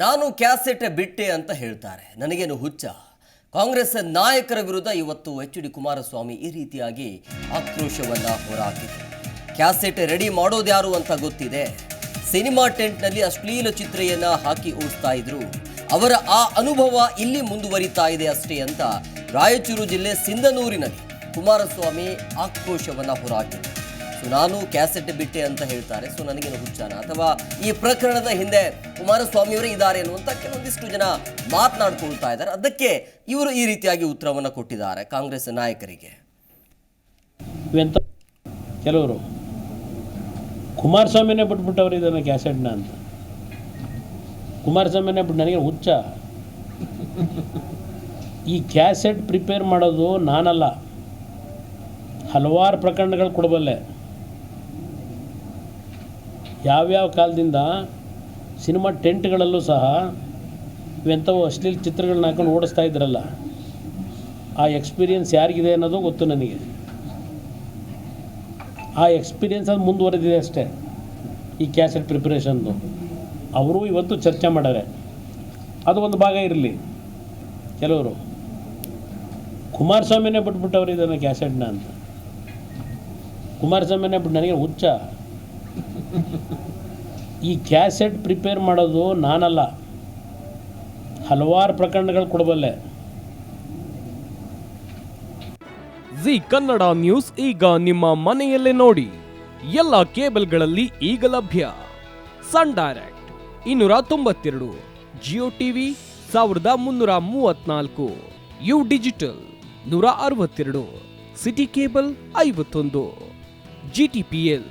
ನಾನು ಕ್ಯಾಸೆಟ್ ಬಿಟ್ಟೆ ಅಂತ ಹೇಳ್ತಾರೆ. ನನಗೇನು ಹುಚ್ಚ? ಕಾಂಗ್ರೆಸ್ ನಾಯಕರ ವಿರುದ್ಧ ಇವತ್ತು ಎಚ್ ಡಿ ಕುಮಾರಸ್ವಾಮಿ ಈ ರೀತಿಯಾಗಿ ಆಕ್ರೋಶವನ್ನ ಹೊರಹಾಕಿದೆ ಕ್ಯಾಸೆಟ್ ರೆಡಿ ಮಾಡೋದು ಯಾರು ಅಂತ ಗೊತ್ತಿದೆ. ಸಿನಿಮಾ ಟೆಂಟ್ನಲ್ಲಿ ಅಶ್ಲೀಲ ಚಿತ್ರೆಯನ್ನ ಹಾಕಿ ಓಡಿಸ್ತಾ ಇದ್ರು. ಅವರ ಆ ಅನುಭವ ಇಲ್ಲಿ ಮುಂದುವರಿತಾ ಇದೆ ಅಷ್ಟೇ ಅಂತ ರಾಯಚೂರು ಜಿಲ್ಲೆ ಸಿಂಧನೂರಿನಲ್ಲಿ ಕುಮಾರಸ್ವಾಮಿ ಆಕ್ರೋಶವನ್ನ ಹೊರಹಾಕಿದ್ರು ಸೊ ನಾನು ಕ್ಯಾಸೆಟ್ ಬಿಟ್ಟೆ ಅಂತ ಹೇಳ್ತಾರೆ, ಸೊ ನನಗೇನು ಹುಚ್ಚಾನ? ಅಥವಾ ಈ ಪ್ರಕರಣದ ಹಿಂದೆ ಕುಮಾರಸ್ವಾಮಿಯವರೇ ಇದ್ದಾರೆ ಅನ್ನುವಂಥ ಕೆಲವೊಂದಿಷ್ಟು ಜನ ಮಾತನಾಡ್ಕೊಳ್ತಾ ಇದ್ದಾರೆ. ಅದಕ್ಕೆ ಇವರು ಈ ರೀತಿಯಾಗಿ ಉತ್ತರವನ್ನು ಕೊಟ್ಟಿದ್ದಾರೆ ಕಾಂಗ್ರೆಸ್ ನಾಯಕರಿಗೆ. ಕೆಲವರು ಕುಮಾರಸ್ವಾಮಿನೇ ಬಿಟ್ಬಿಟ್ಟವ್ರು ಇದನ್ನು ಕ್ಯಾಸೆಟ್ನ ಅಂತ. ಕುಮಾರಸ್ವಾಮಿನೇ ಬಿಟ್ಟು ನನಗೆ ಹುಚ್ಚ. ಈ ಕ್ಯಾಸೆಟ್ ಪ್ರಿಪೇರ್ ಮಾಡೋದು ನಾನಲ್ಲ. ಹಲವಾರು ಪ್ರಕರಣಗಳು ಕೊಡಬಲ್ಲೆ. ಯಾವ್ಯಾವ ಕಾಲದಿಂದ ಸಿನಿಮಾ ಟೆಂಟ್ಗಳಲ್ಲೂ ಸಹ ಇವೆಂಥವು ಅಶ್ಲೀಲ ಚಿತ್ರಗಳನ್ನ ಹಾಕೊಂಡು ಓಡಿಸ್ತಾ ಇದ್ರಲ್ಲ, ಆ ಎಕ್ಸ್ಪೀರಿಯನ್ಸ್ ಯಾರಿಗಿದೆ ಅನ್ನೋದು ಗೊತ್ತು ನನಗೆ. ಆ ಎಕ್ಸ್ಪೀರಿಯನ್ಸ್ ಅದು ಮುಂದುವರೆದಿದೆ ಅಷ್ಟೇ, ಈ ಕ್ಯಾಸೆಟ್ ಪ್ರಿಪ್ರೇಷನ್ದು. ಅವರು ಇವತ್ತು ಚರ್ಚೆ ಮಾಡಾರೆ ಅದು ಒಂದು ಭಾಗ ಇರಲಿ. ಕೆಲವರು, ಕುಮಾರಸ್ವಾಮಿನೇ ಬಿಟ್ಬಿಟ್ಟವ್ರು ಇದನ್ನು ಕ್ಯಾಸೆಟ್ನ ಅಂತ. ಕುಮಾರಸ್ವಾಮಿನೇ ಬಿಟ್ಟು ನನಗೆ ಹುಚ್ಚ. ಈ ಕ್ಯಾಸೆಟ್ ಪ್ರಿಪೇರ್ ಮಾಡೋದು ನಾನಲ್ಲ. ಹಲವಾರು ಪ್ರಕರಣಗಳು ಕೊಡಬಲ್ಲೆ. ಜಿ ಕನ್ನಡ ನ್ಯೂಸ್ ಈಗ ನಿಮ್ಮ ಮನೆಯಲ್ಲೇ ನೋಡಿ. ಎಲ್ಲ ಕೇಬಲ್ಗಳಲ್ಲಿ ಈಗ ಲಭ್ಯ. ಸನ್ ಡೈರೆಕ್ಟ್ ಇನ್ನೂರ ತೊಂಬತ್ತೆರಡು, ಜಿಯೋ ಟಿವಿ ಸಾವಿರದ ಮುನ್ನೂರ ಮೂವತ್ನಾಲ್ಕು, ಯು ಡಿಜಿಟಲ್ ನೂರ ಅರವತ್ತೆರಡು, ಸಿಟಿ ಕೇಬಲ್ ಐವತ್ತೊಂದು, ಜಿ ಟಿ ಪಿ ಎಲ್